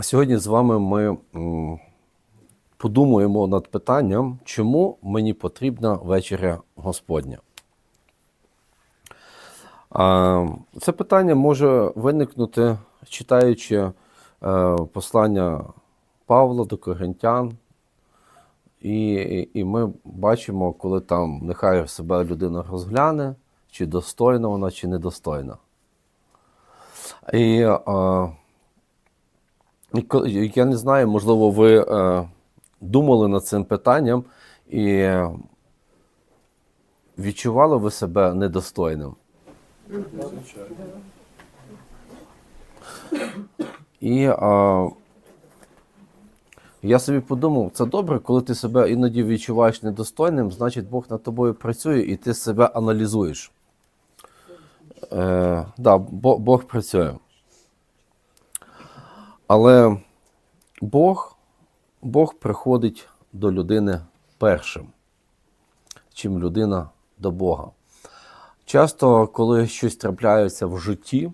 Сьогодні з вами ми подумаємо над питанням, чому мені потрібна вечеря Господня. Це питання може виникнути, читаючи е, послання Павла до Коринтян. І, і ми бачимо, коли там нехай себе людина розгляне, чи достойна вона, чи недостойна. І, я не знаю, можливо, ви е, думали над цим питанням і е, відчували ви себе недостойним. І а, я собі подумав, це добре, коли ти себе іноді відчуваєш недостойним, значить Бог над тобою працює і ти себе аналізуєш. Е, да, Бо- Бог працює. Але Бог, Бог приходить до людини першим, чим людина до Бога. Часто, коли щось трапляється в житті,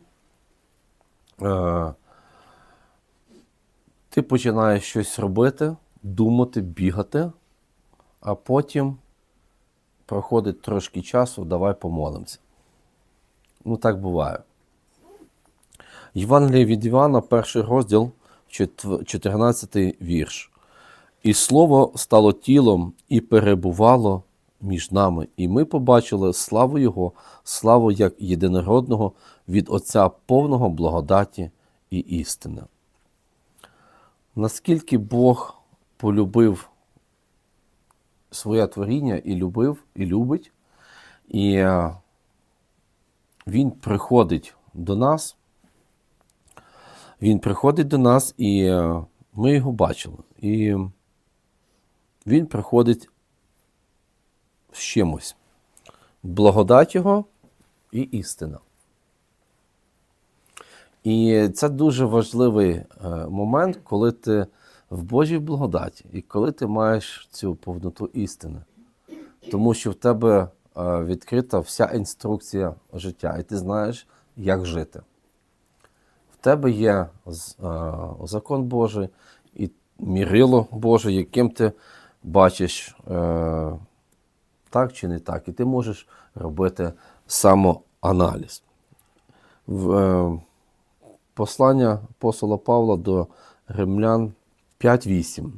е, ти починаєш щось робити, думати, бігати, а потім проходить трошки часу, давай помолимося. Ну, так буває. Євангеліє від Івана, перший розділ, 14 вірш. І слово стало тілом і перебувало між нами, і ми побачили славу Його, славу як єдинородного від Отця повного благодаті і істини. Наскільки Бог полюбив своє творіння і любив, і любить, і е, Він приходить до нас. Він приходить до нас, і е, ми його бачили. І він приходить з чимось. Благодать його і істина. І це дуже важливий е, момент, коли ти в Божій благодаті і коли ти маєш цю повноту істини. Тому що в тебе е, відкрита вся інструкція життя, і ти знаєш, як жити. Тебе є е, закон Божий і мірило Боже, яким ти бачиш е, так чи не так, і ти можеш робити самоаналіз. Е, Послання апостола Павла до римлян 5.8.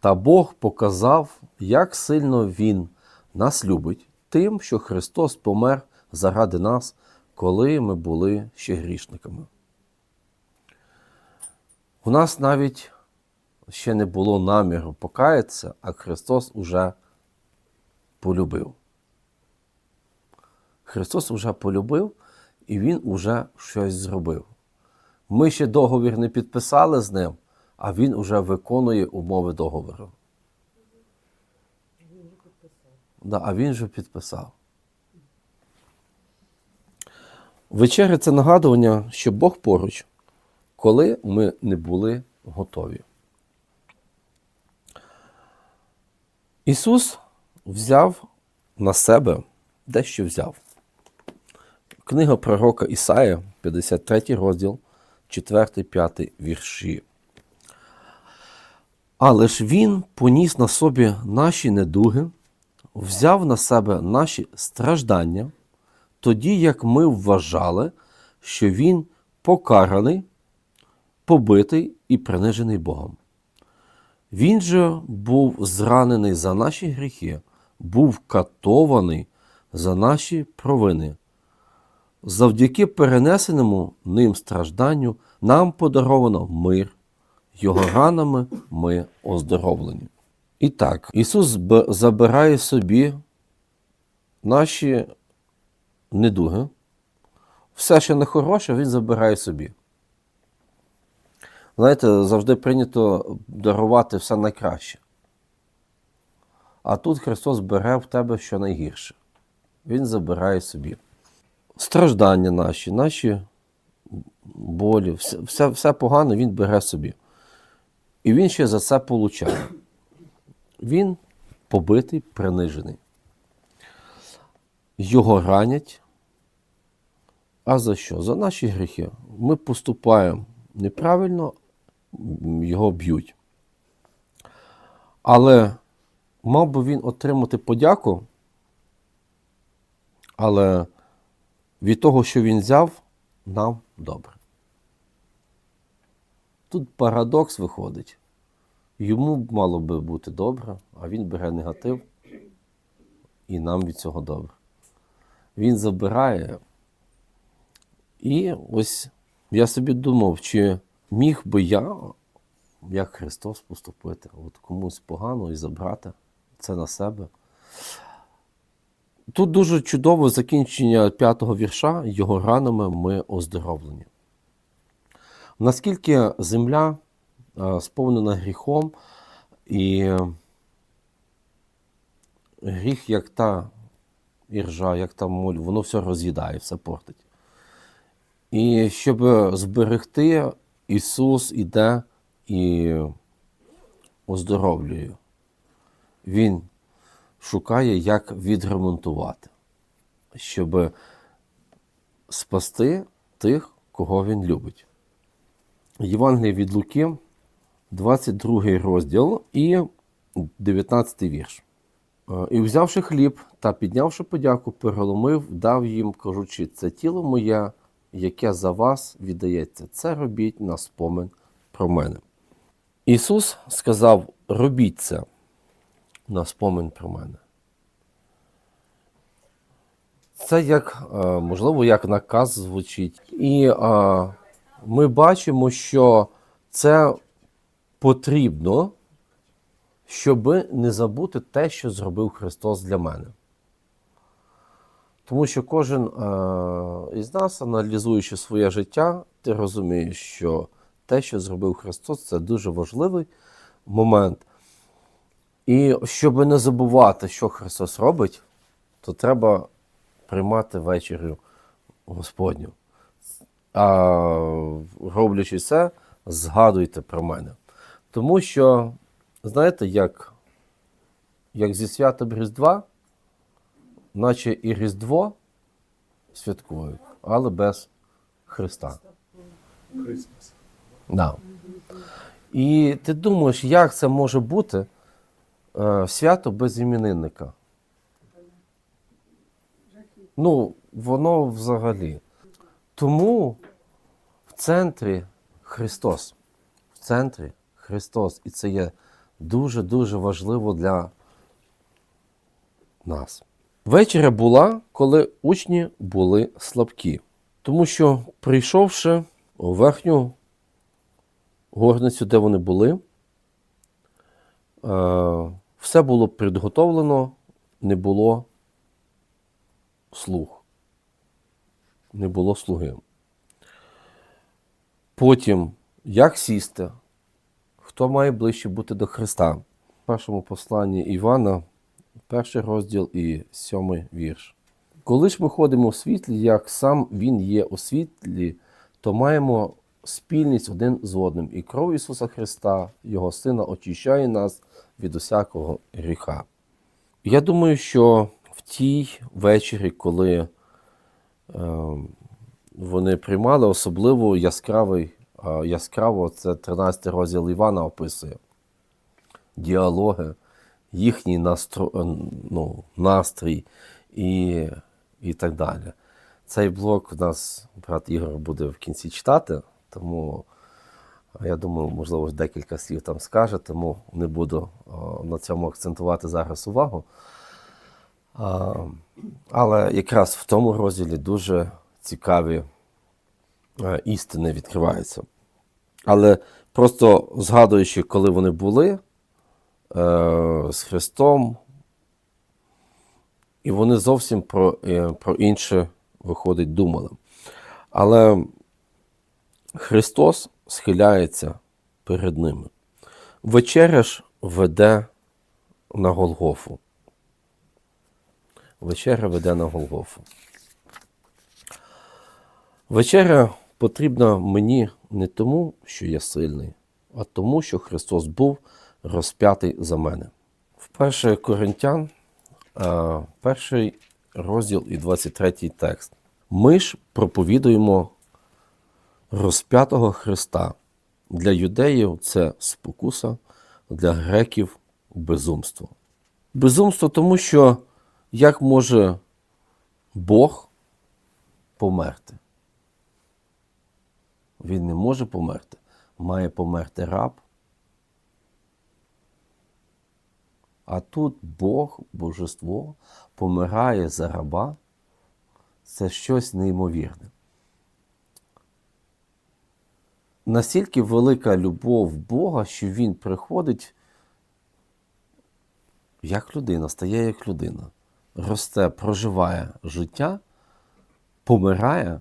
Та Бог показав, як сильно Він нас любить, тим, що Христос помер заради нас, коли ми були ще грішниками. У нас навіть ще не було наміру покаятися, а Христос уже полюбив. Христос уже полюбив, і Він уже щось зробив. Ми ще договір не підписали з ним, а він уже виконує умови договору. Да, а він вже підписав. Вечеря це нагадування, що Бог поруч, коли ми не були готові. Ісус взяв на себе дещо взяв. Книга пророка Ісая, 53 розділ, 4-5 вірші. Але ж Він поніс на собі наші недуги, взяв на себе наші страждання, тоді як ми вважали, що Він покараний, побитий і принижений Богом. Він же був зранений за наші гріхи, був катований за наші провини. Завдяки перенесеному ним стражданню нам подаровано мир, його ранами ми оздоровлені. І так, Ісус забирає собі наші недуги, все, що не хороше, Він забирає собі. Знаєте, завжди прийнято дарувати все найкраще. А тут Христос бере в тебе що найгірше. Він забирає собі. Страждання наші, наші болі, все, все, все погане Він бере собі. І він ще за це получає. Він побитий, принижений. Його ранять. А за що? За наші гріхи. Ми поступаємо неправильно, його б'ють. Але мав би він отримати подяку, але від того, що він взяв, нам добре. Тут парадокс виходить. Йому мало би бути добре, а він бере негатив, і нам від цього добре. Він забирає. І ось я собі думав, чи міг би я, як Христос, поступити, от комусь погано і забрати це на себе. Тут дуже чудове закінчення п'ятого вірша, його ранами ми оздоровлені. Наскільки земля е, сповнена гріхом, і гріх, як та іржа, як та моль, воно все роз'їдає, все портить. І щоб зберегти, Ісус іде і оздоровлює. Він шукає, як відремонтувати, щоб спасти тих, кого він любить. Євангеліє від Луки, 22 розділ і 19 вірш. Е, І взявши хліб та піднявши подяку, переломив, дав їм, кажучи, це тіло моє, яке за вас віддається, це робіть на спомин про мене. Ісус сказав: робіть це на спомин про мене. Це як, е, можливо, як наказ звучить. І е, ми бачимо, що це потрібно, щоб не забути те, що зробив Христос для мене. Тому що кожен е, із нас, аналізуючи своє життя, ти розумієш, що те, що зробив Христос, це дуже важливий момент. І щоб не забувати, що Христос робить, то треба приймати вечерю Господню. А роблячи це, згадуйте про мене. Тому що, знаєте, як, як зі святом Різдва, наче і Різдво святкують, але без Христа. Да. І ти думаєш, як це може бути е, свято без іменинника? Ну, воно взагалі. Тому в центрі Христос. В центрі Христос. І це є дуже-дуже важливо для нас. Вечеря була, коли учні були слабкі. Тому що, прийшовши у верхню горницю, де вони були, е, все було підготовлено, не було слуг. Не було слуги. Потім, як сісти, хто має ближче бути до Христа? В першому посланні Івана, перший розділ і сьомий вірш. Коли ж ми ходимо у світлі, як сам Він є у світлі, то маємо спільність один з одним. І кров Ісуса Христа, Його Сина, очищає нас від усякого гріха. Я думаю, що в тій вечері, коли е, вони приймали, особливо яскравий, е, яскраво це 13 розділ Івана описує діалоги, їхній настро, е, ну, настрій і, і так далі. Цей блок в нас брат Ігор буде в кінці читати, тому я думаю, можливо, декілька слів там скаже, тому не буду о, на цьому акцентувати зараз увагу. А, але якраз в тому розділі дуже цікаві е, істини відкриваються. Але просто згадуючи, коли вони були е, з Христом, і вони зовсім про, е, про інше, виходить, думали. Але Христос схиляється перед ними. Вечеря ж веде на Голгофу. Вечеря веде на Голгофу. Вечеря потрібна мені не тому, що я сильний, а тому, що Христос був розп'ятий за мене. В 1 Коринтян, е, перший розділ і 23 текст. Ми ж проповідуємо розп'ятого Христа, Для юдеїв це спокуса, для греків безумство. Безумство тому, що як може Бог померти? Він не може померти. Має померти раб. А тут Бог, божество, помирає за раба. Це щось неймовірне. Настільки велика любов Бога, що Він приходить як людина, стає як людина, росте, проживає життя, помирає,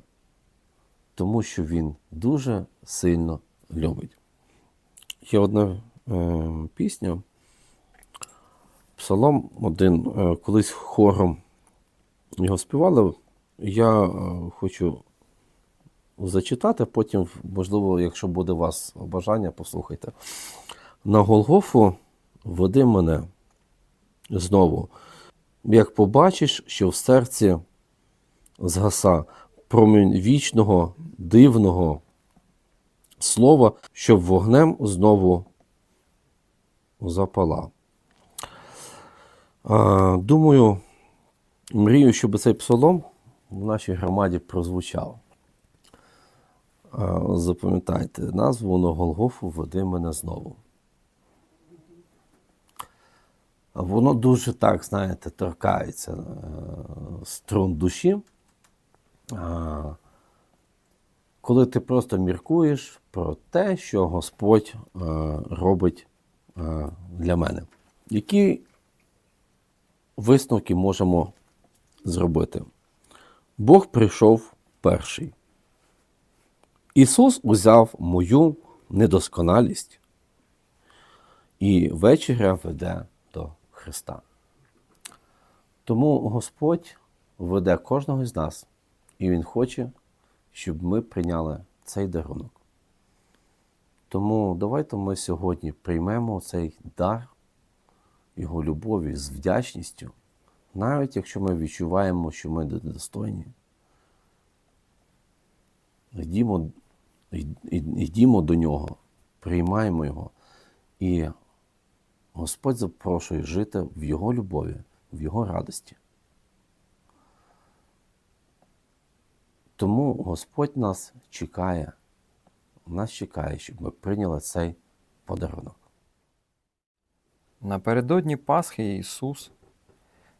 тому що він дуже сильно любить. Є одна е, пісня, Псалом один, е, колись хором його співали. Я е, хочу зачитати, потім, можливо, якщо буде у вас бажання, послухайте. На Голгофу веди мене знову. Як побачиш, що в серці згаса промінь вічного, дивного слова, щоб вогнем знову запала. Думаю, мрію, щоб цей псалом в нашій громаді прозвучав. Запам'ятайте назву на Голгофу веди мене знову. Воно дуже так, знаєте, торкається е, струн душі. Коли ти просто міркуєш про те, що Господь е, робить е, для мене. Які висновки можемо зробити? Бог прийшов перший. Ісус узяв мою недосконалість і вечеря веде до Христа. Тому Господь веде кожного з нас, і Він хоче, щоб ми прийняли цей дарунок. Тому давайте ми сьогодні приймемо цей дар Його любові з вдячністю, навіть якщо ми відчуваємо, що ми недостойні. Йдімо, йдімо до нього, приймаємо його. І Господь запрошує жити в Його любові, в Його радості. Тому Господь нас чекає, нас чекає, щоб ми прийняли цей подарунок. Напередодні Пасхи Ісус,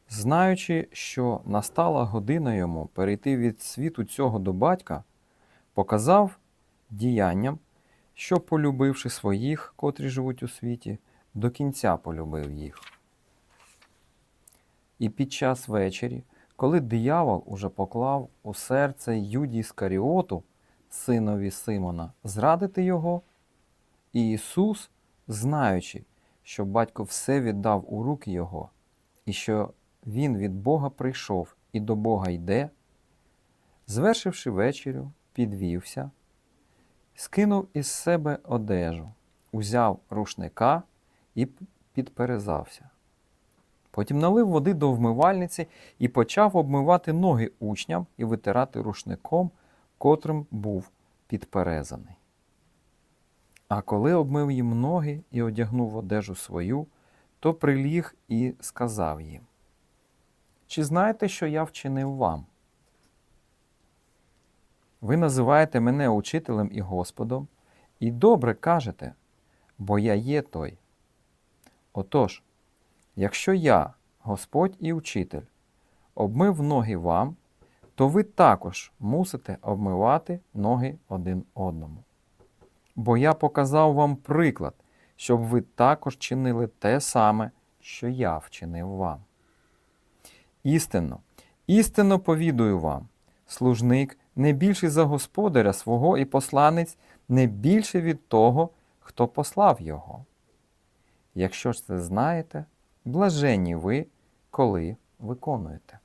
знаючи, що настала година йому перейти від світу цього до батька, показав діянням, що, полюбивши своїх, котрі живуть у світі, до кінця полюбив їх. І під час вечері, коли диявол уже поклав у серце Юді Іскаріоту, синові Симона, зрадити його, Ісус, знаючи, що батько все віддав у руки його, і що він від Бога прийшов і до Бога йде, звершивши вечерю, підвівся, скинув із себе одежу, узяв рушника і підперезався. Потім налив води до вмивальниці і почав обмивати ноги учням і витирати рушником, котрим був підперезаний. А коли обмив їм ноги і одягнув одежу свою, то приліг і сказав їм: Чи знаєте, що я вчинив вам? Ви називаєте мене учителем і Господом, і добре кажете, бо я є той. Отож, якщо я, Господь і учитель, обмив ноги вам, то ви також мусите обмивати ноги один одному. Бо я показав вам приклад, щоб ви також чинили те саме, що я вчинив вам. Істинно, істинно повідую вам, служник не більший за господаря свого і посланець не більше від того, хто послав його. Якщо ж це знаєте, блаженні ви, коли виконуєте.